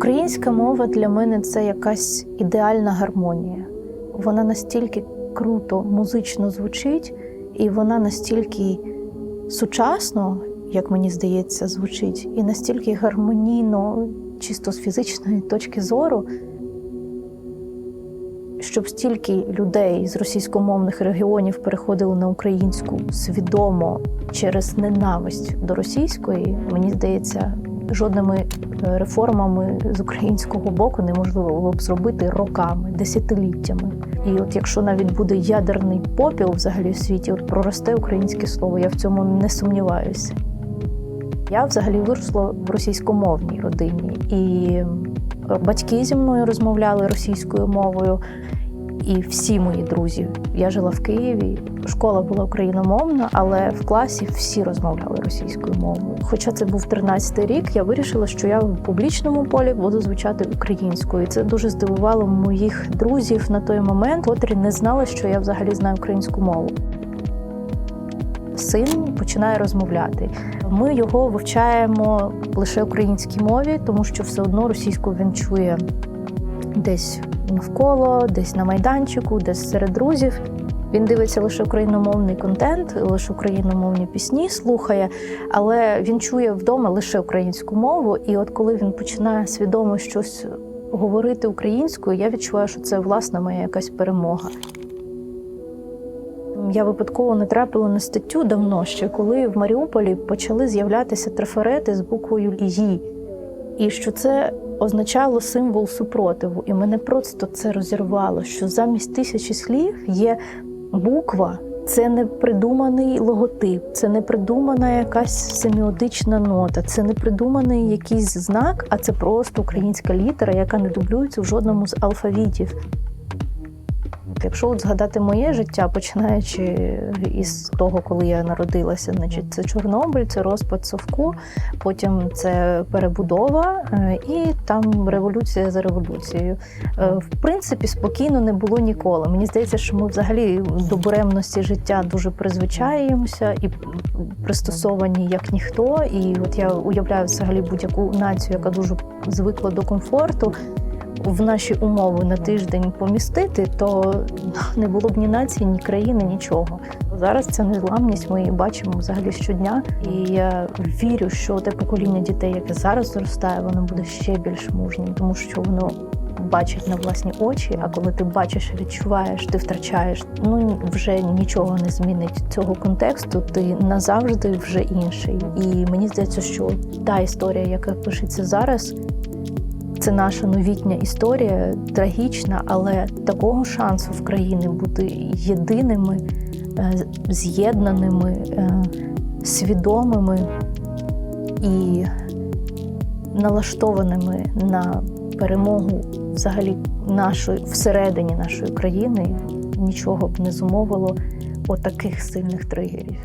Українська мова для мене це якась ідеальна гармонія. Вона настільки круто музично звучить, і вона настільки сучасно, як мені здається, звучить, і настільки гармонійно, чисто з фізичної точки зору, щоб стільки людей з російськомовних регіонів переходили на українську свідомо через ненависть до російської, мені здається, жодними е, реформами з українського боку неможливо було б зробити роками, десятиліттями. І от якщо навіть буде ядерний попіл взагалі в світі, от проросте українське слово, я в цьому не сумніваюся. Я взагалі виросла в російськомовній родині, і батьки зі мною розмовляли російською мовою, і всі мої друзі. Я жила в Києві. Школа була україномовна, але в класі всі розмовляли російською мовою. Хоча це був 13-й рік, я вирішила, що я в публічному полі буду звучати українською. І це дуже здивувало моїх друзів на той момент, котрі не знали, що я взагалі знаю українську мову. Син починає розмовляти. Ми його вивчаємо лише українській мові, тому що все одно російську він чує десь навколо, десь на майданчику, десь серед друзів. Він дивиться лише україномовний контент, лише україномовні пісні слухає, але він чує вдома лише українську мову. І от коли він починає свідомо щось говорити українською, я відчуваю, що це власне моя якась перемога. Я випадково натрапила на статтю давно ще, коли в Маріуполі почали з'являтися трафарети з буквою «Ї», і що це означало символ супротиву. І мене просто це розірвало, що замість тисячі слів є буква. Це не придуманий логотип, це не придумана якась семіотична нота, це не придуманий якийсь знак, а це просто українська літера, яка не дублюється в жодному з алфавітів. Якщо от згадати моє життя, починаючи із того, коли я народилася, значить це Чорнобиль, це розпад Совку, потім це перебудова е, і там революція за революцією. Е, В принципі, спокійно не було ніколи. Мені здається, що ми взагалі до буремності життя дуже призвичаємося і пристосовані як ніхто. І от я уявляю взагалі будь-яку націю, яка дуже звикла до комфорту в наші умови на тиждень помістити, то не було б ні нації, ні країни, нічого. Зараз ця незламність ми її бачимо взагалі щодня. І я вірю, що те покоління дітей, яке зараз зростає, воно буде ще більш мужнім, тому що воно бачить на власні очі. А коли ти бачиш відчуваєш, ти втрачаєш. Ну вже нічого не змінить цього контексту. Ти назавжди вже інший. І мені здається, що та історія, яка пишеться зараз. Це наша новітня історія, трагічна, але такого шансу в країні бути єдиними, е, з'єднаними, е, свідомими і налаштованими на перемогу взагалі нашої всередині нашої країни нічого б не зумовило отаких сильних тригерів.